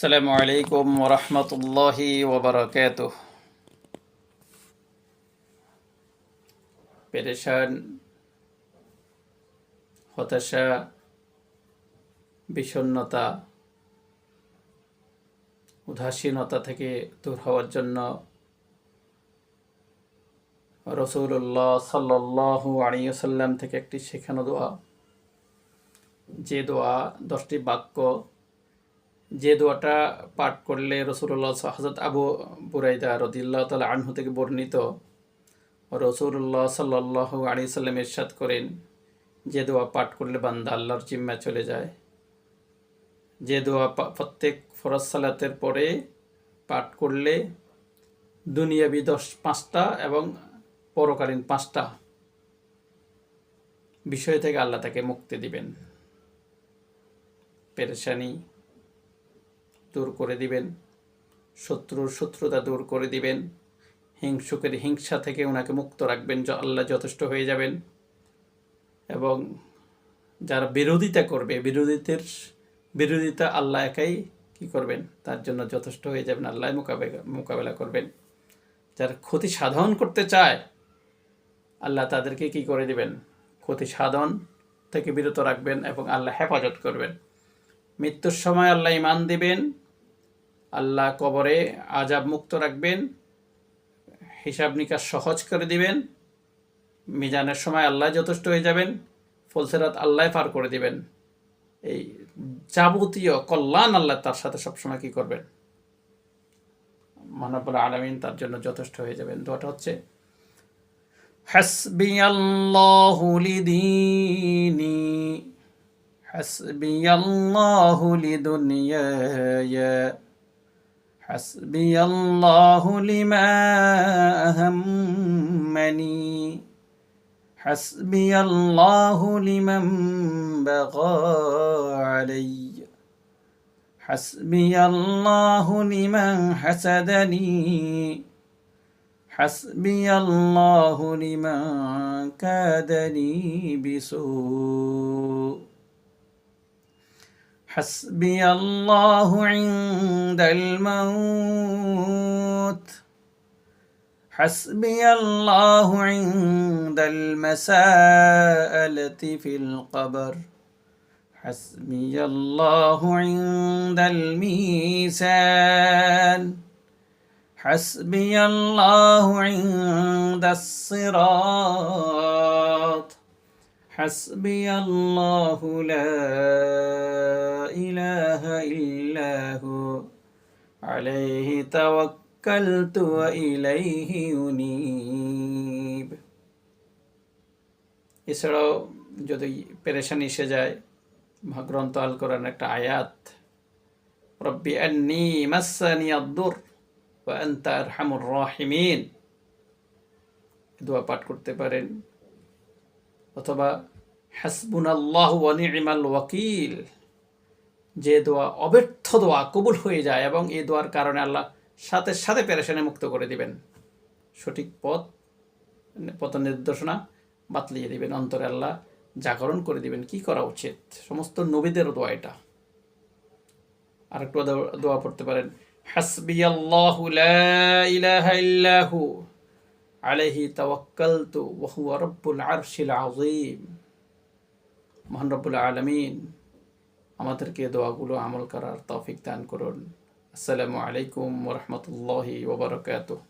আসসালামু আলাইকুম ওরহমতুল্লাহি ওবরাকাত পেরেশান, হতাশা, বিষণ্ণতা, উদাসীনতা থেকে দূর হওয়ার জন্য রসুল্লাহ সাল্লাহ আলিয়াল্লাম থেকে একটি শেখানো দোয়া। যে দোয়া, দশটি বাক্য যে দোয়াটা পাঠ করলে রসুল্লাহ হজরত আবু বুরাইদা রদিল্লাহ তালা আনহু থেকে বর্ণিত, রসুল্লাহ সাল্লাহ আলী সাল্লাম ইরশাদ করেন, যে দোয়া পাঠ করলে বান্দা আল্লাহর জিম্মা চলে যায়। যে দোয়া প্রত্যেক ফরজ সালাতের পরে পাঠ করলে দুনিয়াবি দশ পাঁচটা এবং পরকালীন পাঁচটা বিষয় থেকে আল্লাহ তাকে মুক্তি দিবেন। পেরেশানি দূর করে দিবেন। শত্রুর শত্রুতা দূর করে দিবেন। হিংসুকের হিংসা থেকে ওনাকে মুক্ত রাখবেন আল্লাহ যথেষ্ট হয়ে যাবেন। এবং যারা বিরোধিতা করবে, বিরোধিতার বিরোধিতা আল্লাহ একাই কি করবেন? তার জন্য যথেষ্ট হয়ে যাবেন। আল্লাহ মোকাবেলা মোকাবেলা করবেন। যারা ক্ষতি সাধন করতে চায়, আল্লাহ তাদেরকে কি করে দিবেন? ক্ষতি সাধন থেকে বিরত রাখবেন এবং আল্লাহ হেফাজত করবেন। মৃত্যুর সময় আল্লাহ ইমান দিবেন। আল্লাহ কবরে আজাব মুক্ত রাখবেন হিসাব নিকাশ সহজ করে দিবেন মিজানের সময় আল্লাহ যথেষ্ট হয়ে যাবেন ফলসেরাত আল্লাহ পার করে দিবেন এই যাবতীয় কল্যাণ আল্লাহ তার সাথে সবসময় কি করবেন মানবুল আলমিন তার জন্য যথেষ্ট হয়ে যাবেন দোয়াটা হচ্ছে হাসবি আল্লাহ লিদিনী حسبي الله لدنياي حسبي الله لما أهمني. حسبي الله لمن بغى علي. حسبي الله لمن حسدني. حسبي الله لمن كادني بسوء. حسبي الله عند الموت. حسبي الله عند المساءلة في القبر. حسبي الله عند الميزان. حسبي الله عند الصراط. حسبي الله لا إله إلا هو عليه توكلت وإليه أنيب এছাড়াও যদি পেরেশানি এসে যায় মা- গ্রন্থ আল কোরআন একটা আয়াত রব্বি আন্নি মাসানি আদ্দুর ওয়া আনতা আরহামুর রাহিমিন দোয়া পাঠ করতে পারেন অথবা হাসবুন আল্লাহ নিমাল ওয়াকিল। যে দোয়া অব্যর্থ দোয়া কবুল হয়ে যায় এবং এই দোয়ার কারণে আল্লাহ সাথে সাথে পেরেশানে মুক্ত করে দিবেন। সঠিক পথ পথ নির্দেশনা বাতলিয়ে দিবেন। অন্তরে আল্লাহ জাগরণ করে দিবেন। কি করা উচিত? সমস্ত নবীদের দোয়া এটা। আর একটু দোয়া- দোয়া পড়তে পারেন। হাসবি আল্লাহ ইলাহা ইল্লাহু আলাইহি তাওয়াক্কালতু ওয়া হুয়া রাব্বুল আরশিল আযীম। মহান আলমিন, আমাদেরকে দোয়াগুলো আমল করার তৌফিক দান করুন। আসসালামু আলাইকুম ওয়া রাহমাতুল্লাহি ওয়া বারাকাতুহু।